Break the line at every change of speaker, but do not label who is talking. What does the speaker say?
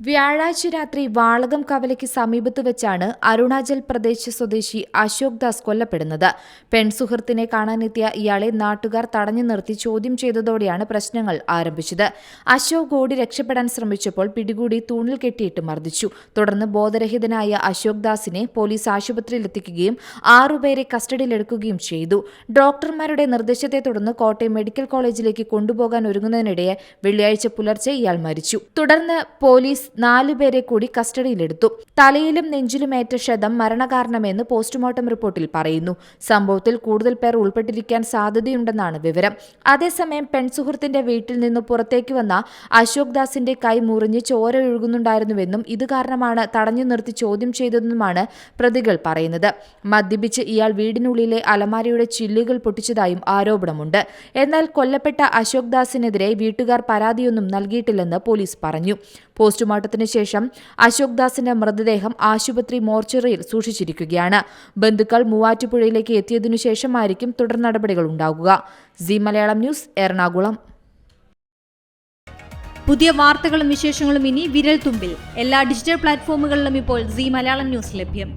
വ്യാഴാഴ്ച രാത്രി വാളകം കവലയ്ക്ക് സമീപത്ത് വെച്ചാണ് അരുണാചൽ പ്രദേശ് സ്വദേശി അശോക് ദാസ് കൊല്ലപ്പെടുന്നത്. പെൺസുഹൃത്തിനെ കാണാനെത്തിയ ഇയാളെ നാട്ടുകാർ തടഞ്ഞു നിർത്തി ചോദ്യം ചെയ്തതോടെയാണ് പ്രശ്നങ്ങൾ ആരംഭിച്ചത്. അശോക് ഓടി രക്ഷപ്പെടാൻ ശ്രമിച്ചപ്പോൾ പിടികൂടി തൂണിൽ കെട്ടിയിട്ട് മർദ്ദിച്ചു. തുടർന്ന് ബോധരഹിതനായ അശോക് ദാസിനെ പോലീസ് ആശുപത്രിയിലെത്തിക്കുകയും ആറുപേരെ കസ്റ്റഡിയിലെടുക്കുകയും ചെയ്തു. ഡോക്ടർമാരുടെ നിർദ്ദേശത്തെ തുടർന്ന് കോട്ടയം മെഡിക്കൽ കോളേജിലേക്ക് കൊണ്ടുപോകാൻ ഒരുങ്ങുന്നതിനിടെ വെള്ളിയാഴ്ച പുലർച്ചെ ഇയാൾ മരിച്ചു. തുടർന്ന് പോലീസ് നാലുപേരെ കൂടി കസ്റ്റഡിയിലെടുത്തു. തലയിലും നെഞ്ചിലുമേറ്റ ക്ഷതം മരണകാരണമെന്ന് പോസ്റ്റ്മോർട്ടം റിപ്പോർട്ടിൽ പറയുന്നു. സംഭവത്തിൽ കൂടുതൽ പേർ ഉൾപ്പെട്ടിരിക്കാൻ സാധ്യതയുണ്ടെന്നാണ് വിവരം. അതേസമയം പെൺസുഹൃത്തിന്റെ വീട്ടിൽ നിന്ന് പുറത്തേക്ക് വന്ന അശോക് ദാസിന്റെ കൈ മുറിഞ്ഞ് ചോര ഒഴുകുന്നുണ്ടായിരുന്നുവെന്നും ഇത് കാരണമാണ് തടഞ്ഞു നിർത്തി ചോദ്യം ചെയ്തതെന്നുമാണ് പ്രതികൾ പറയുന്നത്. മദ്യപിച്ച് ഇയാൾ വീടിനുള്ളിലെ അലമാരയുടെ ചില്ലുകൾ പൊട്ടിച്ചതായും ആരോപണമുണ്ട്. എന്നാൽ കൊല്ലപ്പെട്ട അശോക് ദാസിനെതിരെ വീട്ടുകാർ പരാതിയൊന്നും നൽകിയിട്ടില്ലെന്ന് പോലീസ് പറഞ്ഞു. പോസ്റ്റ്മോർട്ടത്തിന് ശേഷം അശോക് ദാസിന്റെ മൃതദേഹം ആശുപത്രി മോർച്ചറിയിൽ സൂക്ഷിച്ചിരിക്കുകയാണ്. ബന്ധുക്കൾ മൂവാറ്റുപുഴയിലേക്ക് എത്തിയതിനു ശേഷമായിരിക്കും തുടർ നടപടികൾ ഉണ്ടാകുക സി മലയാളം ന്യൂസ് എറണാകുളം.
പുതിയ വാർത്തകളും വിശേഷങ്ങളും ഇനി വിരൽ തുമ്പിൽ എല്ലാ ഡിജിറ്റൽ പ്ലാറ്റ്ഫോമുകളിലും ഇപ്പോൾ സി മലയാളം ന്യൂസ് ലഭ്യം.